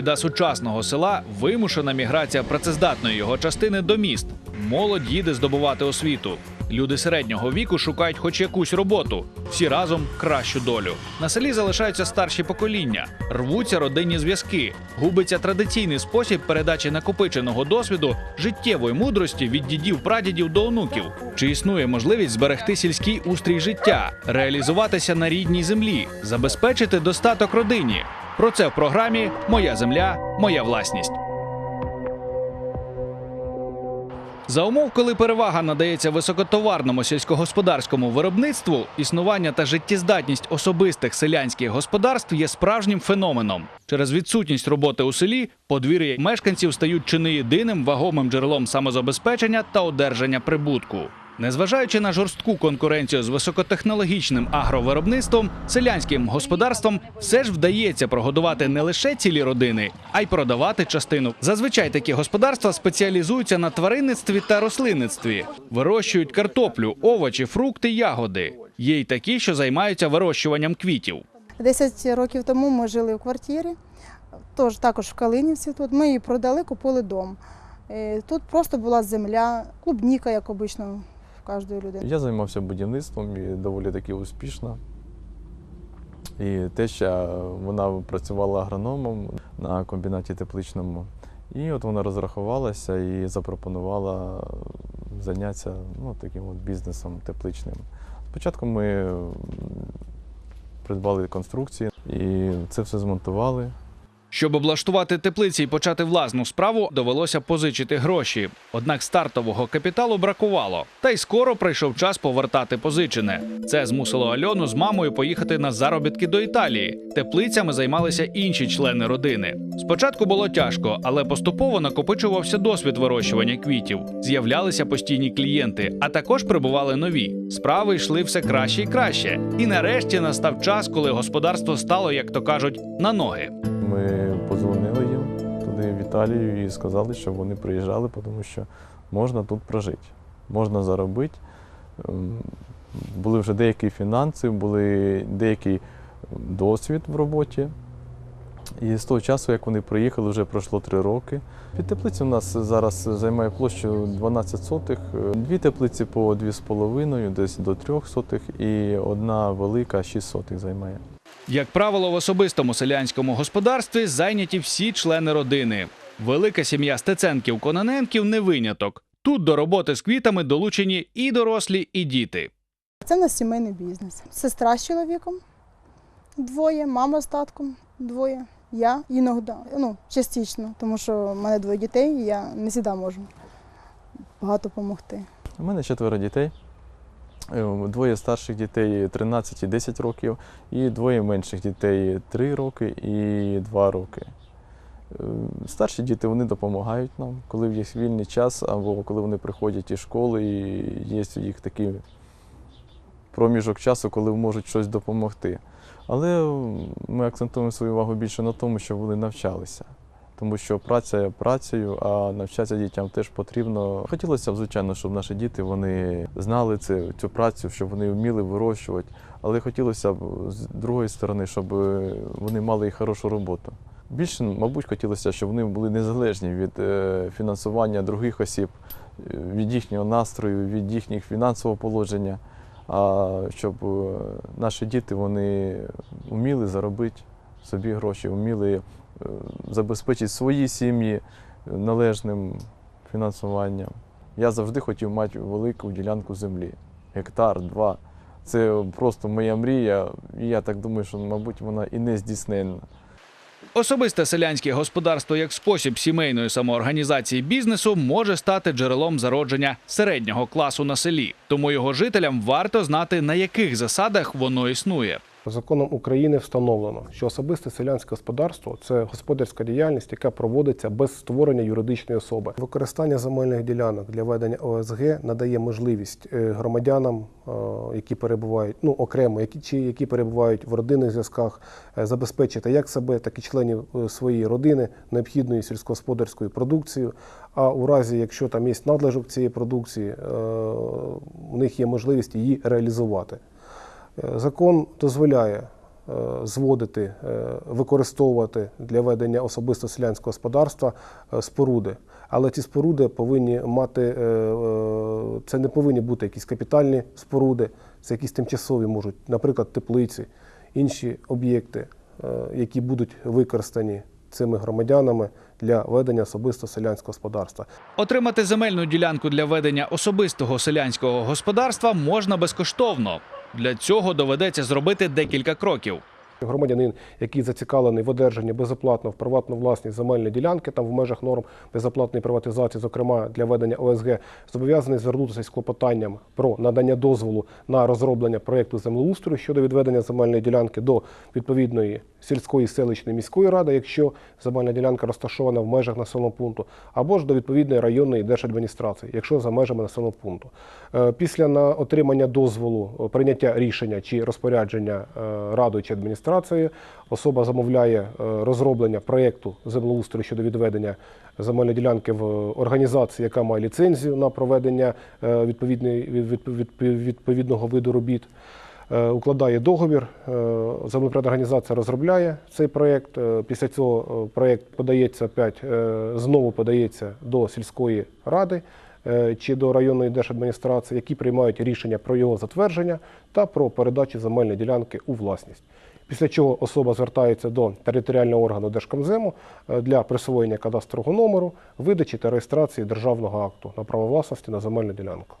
Біда сучасного села вимушена міграція працездатної його частини до міст. Молодь їде здобувати освіту. Люди середнього віку шукають хоч якусь роботу, всі разом кращу долю. На селі залишаються старші покоління, рвуться родинні зв'язки, губиться традиційний спосіб передачі накопиченого досвіду життєвої мудрості від дідів прадідів до онуків. Чи існує можливість зберегти сільський устрій життя, реалізуватися на рідній землі, забезпечити достаток родині? Про це в програмі Моя земля, моя власність. За умов, коли перевага надається високотоварному сільськогосподарському виробництву, існування та життєздатність особистих селянських господарств є справжнім феноменом. Через відсутність роботи у селі подвір'я мешканців стають чи не єдиним вагомим джерелом самозабезпечення та одержання прибутку. Незважаючи на жорстку конкуренцію з високотехнологічним агровиробництвом, селянським господарством все ж вдається прогодувати не лише цілі родини, а й продавати частину. Зазвичай такі господарства спеціалізуються на тваринництві та рослинництві, вирощують картоплю, овочі, фрукти, ягоди. Є й такі, що займаються вирощуванням квітів. 10 років тому ми жили в квартирі, тож також в Калинівці тут. Ми її продали, купили дом. Е, Тут просто була земля, клубніка, як обично кожної людини. Я займався будівництвом і доволі таки успішно. І те, що вона працювала агрономом на комбінаті тепличному. І от вона розрахувалася і запропонувала зайнятися ну, таким от бізнесом тепличним. Спочатку ми придбали конструкції і це все змонтували. Щоб облаштувати теплиці і почати власну справу, довелося позичити гроші. Однак стартового капіталу бракувало. Та й скоро прийшов час повертати позичене. Це змусило Альону з мамою поїхати на заробітки до Італії. Теплицями займалися інші члени родини. Спочатку було тяжко, але поступово накопичувався досвід вирощування квітів. З'являлися постійні клієнти, а також прибували нові. Справи йшли все краще і краще. І нарешті настав час, коли господарство стало, як то кажуть, на ноги. Ми подзвонили їм туди в Італію і сказали, щоб вони приїжджали, тому що можна тут прожити, можна заробити. Ем, Були вже деякі фінанси, були деякий досвід в роботі. І з того часу, як вони приїхали, вже пройшло три роки. Під теплицю у нас зараз займає площу 12 сотих, дві теплиці по 2,5, десь до 3 сотих, і одна велика 6 сотих займає. Як правило, в особистому селянському господарстві зайняті всі члени родини. Велика сім'я Стеценків Кононенків не виняток. Тут до роботи з квітами долучені і дорослі, і діти. Це в нас сімейний бізнес. Сестра з чоловіком двоє, мама з татком двоє. Я іноді, ну, частично, тому що в мене двоє дітей, і я не завжди можу багато допомогти. У мене четверо дітей. Е, Двоє старших дітей 13 і 10 років, і двоє менших дітей 3 роки і 2 роки. Е, Старші діти вони допомагають нам, коли в їх вільний час, або коли вони приходять із школи, і є у їх такий проміжок часу, коли можуть щось допомогти. Але ми акцентуємо свою увагу більше на тому, щоб вони навчалися. Тому що праця працею, а навчатися дітям теж потрібно. Хотілося б, звичайно, щоб наші діти вони знали це, цю працю, щоб вони вміли вирощувати. Але хотілося б з другої сторони, щоб вони мали і хорошу роботу. Більше, мабуть, хотілося, щоб вони були незалежні від е, фінансування других осіб, е, від їхнього настрою, від їхніх фінансового положення. А щоб е, наші діти вони вміли заробити собі гроші, вміли забезпечити свої сім'ї належним фінансуванням. Я завжди хотів мати велику ділянку землі, гектар, два. Це просто моя мрія, і я так думаю, що, мабуть, вона і не здійсненна. Особисте селянське господарство як спосіб сімейної самоорганізації бізнесу може стати джерелом зародження середнього класу на селі. Тому його жителям варто знати, на яких засадах воно існує. Законом України встановлено, що особисте селянське господарство це господарська діяльність, яка проводиться без створення юридичної особи. Використання земельних ділянок для ведення ОСГ надає можливість е, громадянам, е, які перебувають ну окремо, які чи які перебувають в родинних зв'язках, е, забезпечити як себе, так і членів своєї родини необхідною сільськогосподарською продукцією. А у разі, якщо там є надлишок цієї продукції, у них є можливість її реалізувати. Е, Закон дозволяє е, зводити, е, використовувати для ведення особисто селянського господарства споруди. Але ці споруди повинні мати, це не повинні бути якісь капітальні споруди, це якісь тимчасові можуть, наприклад, теплиці, інші об'єкти, які будуть використані цими громадянами для ведення особисто селянського господарства. Отримати земельну ділянку для ведення особистого селянського господарства можна безкоштовно. Для цього доведеться зробити декілька кроків. Громадянин, який зацікавлений в одержанні безоплатно в приватну власність земельної ділянки, там в межах норм безоплатної приватизації, зокрема для ведення ОСГ, зобов'язаний звернутися з клопотанням про надання дозволу на розроблення проєкту землеустрою щодо відведення земельної ділянки до відповідної сільської селищної міської ради, якщо земельна ділянка розташована в межах населеного пункту, або ж до відповідної районної держадміністрації, якщо за межами населеного пункту. Е, Після отримання дозволу, е, прийняття рішення чи розпорядження е, радою чи адміністрацією, особа замовляє е, розроблення проєкту землеустрою щодо відведення земельної ділянки в організації, яка має ліцензію на проведення е, відповідного виду робіт. Е, Укладає договір, е, землепорядна організація розробляє цей проєкт. Е, Після цього е, проєкт подається опять, е, знову подається до сільської ради е, чи до районної держадміністрації, які приймають рішення про його затвердження та про передачу земельної ділянки у власність. Після чого особа звертається до територіального органу Держкомзему е, для присвоєння кадастрового номеру, видачі та реєстрації державного акту на право власності на земельну ділянку.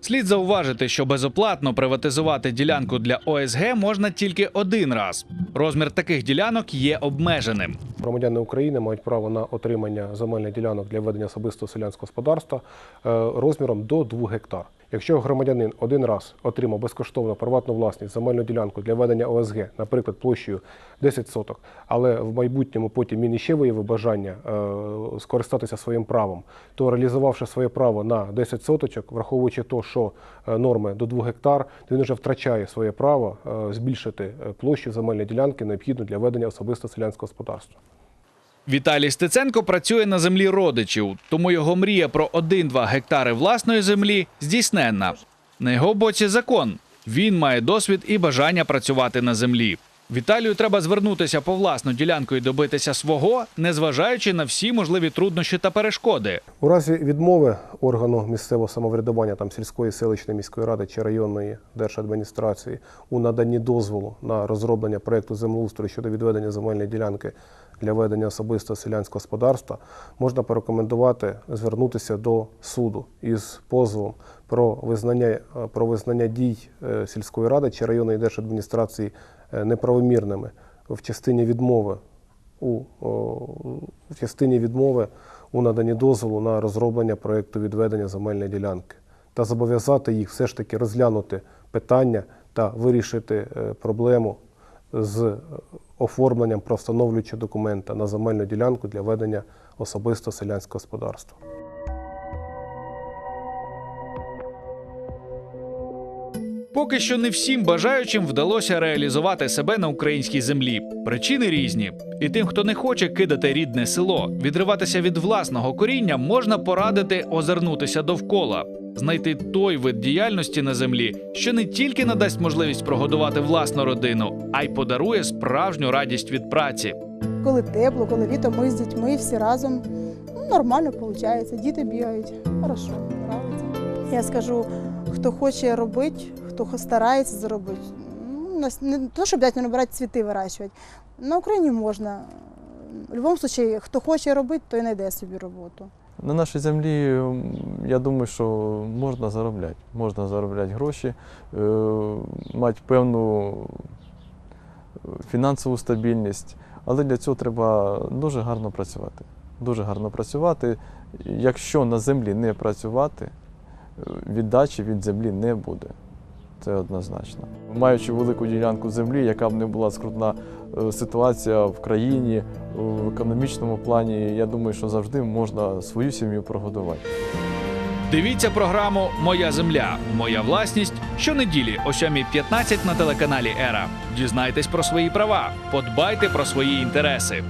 Слід зауважити, що безоплатно приватизувати ділянку для ОСГ можна тільки один раз. Розмір таких ділянок є обмеженим. Громадяни України мають право на отримання земельних ділянок для ведення особистого селянського господарства е, розміром до 2 гектар. Якщо громадянин один раз отримав безкоштовно приватну власність земельну ділянку для ведення ОСГ, наприклад, площею 10 соток, але в майбутньому потім він іще виявив бажання е, скористатися своїм правом, то реалізувавши своє право на 10 соточок, враховуючи то, що е, норми до 2 гектар, то він вже втрачає своє право е, збільшити е, площу земельної ділянки, необхідну для ведення особисто селянського господарства. Віталій Стеценко працює на землі родичів, тому його мрія про 1-2 гектари власної землі здійсненна. На його боці закон. Він має досвід і бажання працювати на землі. Віталію треба звернутися по власну ділянку і добитися свого, незважаючи на всі можливі труднощі та перешкоди. У разі відмови органу місцевого самоврядування, там сільської селищної міської ради чи районної держадміністрації у наданні дозволу на розроблення проєкту землеустрою щодо відведення земельної ділянки для ведення особистого селянського господарства, можна порекомендувати звернутися до суду із позовом про визнання, е, про визнання дій е, сільської ради чи районної держадміністрації е, неправомірними в частині відмови у, в частині відмови у наданні дозволу на розроблення проєкту відведення земельної ділянки та зобов'язати їх все ж таки розглянути питання та вирішити проблему з е, про встановлюючи документа на земельну ділянку для ведення особисто селянського господарства. Поки що не всім бажаючим вдалося реалізувати себе на українській землі. Причини різні. І тим, хто не хоче кидати рідне село, відриватися від власного коріння, можна порадити озирнутися довкола, знайти той вид діяльності на землі, що не тільки надасть можливість прогодувати власну родину, а й подарує справжню радість від праці. Коли тепло, коли літо, ми з дітьми всі разом. Ну, нормально виходить, діти бігають. Хорошо, нравиться. Я скажу, хто хоче робити, хто старається зробити. ну, Не то, щоб дати набирати цвіти вирощувати. На Україні можна. В будь-якому випадку, хто хоче робити, той знайде собі роботу. На нашій землі, я думаю, що можна заробляти. Можна заробляти гроші, е, мати певну е, фінансову стабільність, але для цього треба дуже гарно працювати. Дуже гарно працювати. Якщо на землі не працювати, е, віддачі від землі не буде. Це однозначно. Маючи велику ділянку землі, яка б не була скрутна е, ситуація в країні, в економічному плані, я думаю, що завжди можна свою сім'ю прогодувати. Дивіться програму Моя земля, моя власність щонеділі о 7.15 на телеканалі Ера. Дізнайтесь про свої права, подбайте про свої інтереси.